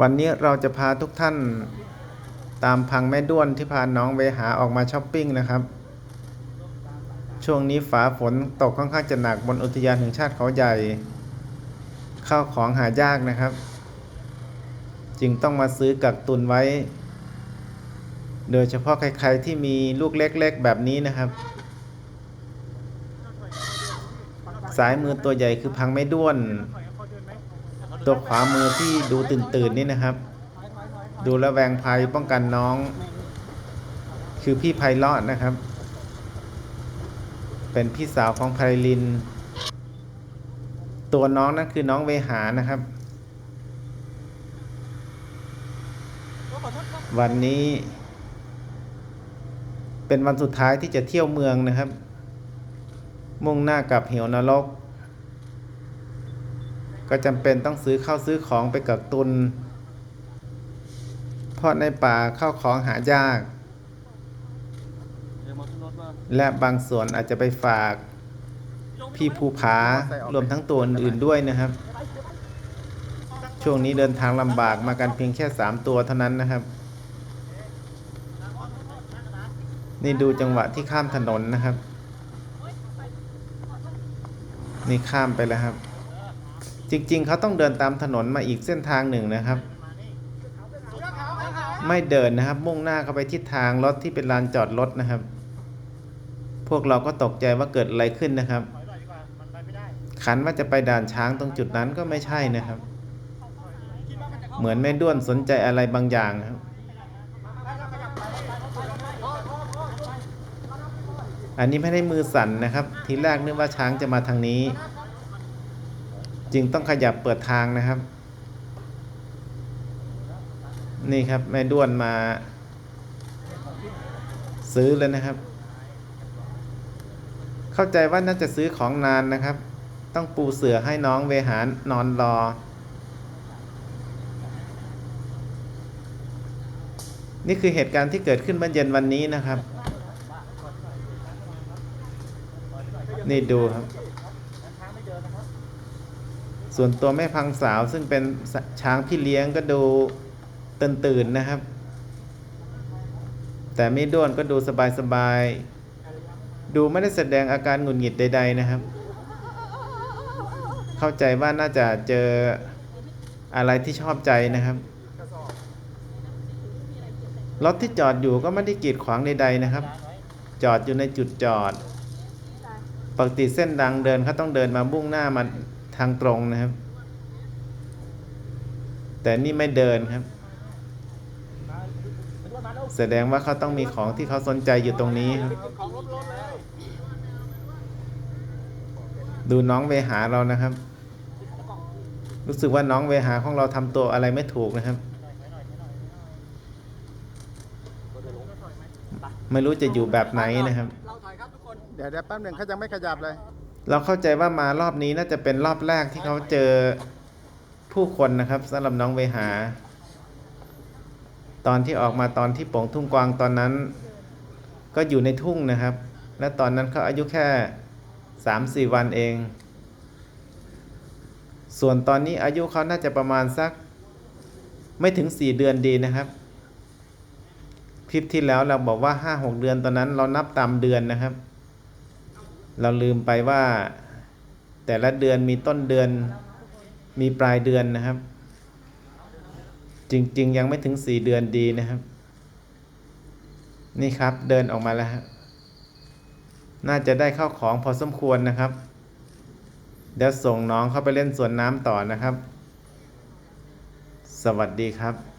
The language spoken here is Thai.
วันนี้เราจะพาทุกท่านตามพังแม่ด้วนที่พาน้องเวหาออกมาช้อปปิ้งนะครับ ช่วงนี้ฝาฝนตกค่อนข้างจะหนักบนอุทยานแห่งชาติเขาใหญ่ข้าวของหายากนะครับ จึงต้องมาซื้อกักตุนไว้ โดยเฉพาะใครๆที่มีลูกเล็กๆแบบนี้นะครับ สายมือตัวใหญ่คือพังไม่ด้วน ตัวขวามือที่ดูตื่นๆนี่นะครับ ดูแลวแวงภัยป้องกันน้อง คือพี่ไพเลาะนะครับ เป็นพี่สาวของไพลิน ตัวน้องนั่นคือน้องเวหานะครับ วันนี้เป็นวันสุดท้ายที่จะเที่ยวเมืองนะครับ มุ่งหน้ากลับเหวนรก ก็จำเป็นต้องซื้อข้าวซื้อของไปกักตุน เพราะในป่าข้าวของหายาก และบางส่วนอาจจะไปฝากพี่ภูผารวมทั้งตัวอื่นๆด้วยนะครับ ช่วงนี้เดินทางลำบากมากันเพียงแค่ 3 ตัวเท่านั้นนะครับ นี่ดูจังหวะที่ข้ามถนนนะครับ นี่ข้ามไปแล้วครับ จริง ๆ เขาต้องเดินตามถนนมาอีกเส้นทางหนึ่งนะครับ ไม่เดินนะครับ มุ่งหน้าเข้าไปทิศทางรถที่เป็นลานจอดรถนะครับ พวกเราก็ตกใจว่าเกิดอะไรขึ้นนะครับ ขันว่าจะไปด่านช้างตรงจุดนั้นก็ไม่ใช่นะครับ เหมือนแม่ด้วนสนใจอะไรบางอย่างครับอันนี้ไม่ได้มือสั่นนะครับ ทีแรกนึกว่าช้างจะมาทางนี้ จึงต้องขยับเปิดทางนะครับ นี่ครับแม่ด้วนมา ซื้อเลยนะครับ เข้าใจว่าน่าจะซื้อของนานนะครับ ต้องปูเสือให้น้องเวหานอนรอนี่คือเหตุการณ์ที่เกิดขึ้นเมื่อเย็นวันนี้นะครับ นี่ดูครับ ส่วนตัวแม่พังสาวซึ่งเป็นช้างพี่เลี้ยงก็ดูตื่นตื่นนะครับ แต่ไม่ด้วนก็ดูสบายสบายๆดูไม่ได้แสดงอาการหงุดหงิดใด ๆนะครับ เข้าใจว่าน่าจะเจออะไรที่ชอบใจนะครับรถที่จอดอยู่ก็ไม่ได้กีดขวางใดๆนะครับ จอดอยู่ในจุดจอด ปกติเส้นดังเดินเขาต้องเดินมาบุ่งหน้ามา ทางตรงนะครับ แต่นี่ไม่เดินครับ แสดงว่าเขาต้องมีของที่เขาสนใจอยู่ตรงนี้ครับดูน้องเวหาเรานะครับ รู้สึกว่าน้องเวหาของเราทำตัวอะไรไม่ถูกนะครับ ไม่รู้จะอยู่แบบไหนนะครับ เดี๋ยวเดี๋ยวแป๊บหนึ่งเขายังไม่ขยับเลย เราเข้าใจว่ามารอบนี้น่าจะเป็นรอบแรกที่เขาเจอผู้คนนะครับสำหรับน้องเวหา ตอนที่ออกมาตอนที่โป่งทุ่งกวางตอนนั้น ก็อยู่ในทุ่งนะครับ และตอนนั้นเขาอายุแค่สามสี่วันเอง ส่วนตอนนี้อายุเขาน่าจะประมาณสัก ไม่ถึงสี่เดือนดีนะครับ คลิปที่แล้วเราบอกว่าห้าหกเดือนตอนนั้นเรานับตามเดือนนะครับ เราลืมไปว่า แต่ละเดือนมีต้นเดือนมีปลายเดือนนะครับ จริง ๆ ยังไม่ถึงสี่เดือนดีนะครับ นี่ครับเดินออกมาแล้วน่าจะได้เข้าของพอสมควรนะครับเดี๋ยวส่งน้องเข้าไปเล่นสวนน้ำต่อนะครับ สวัสดีครับ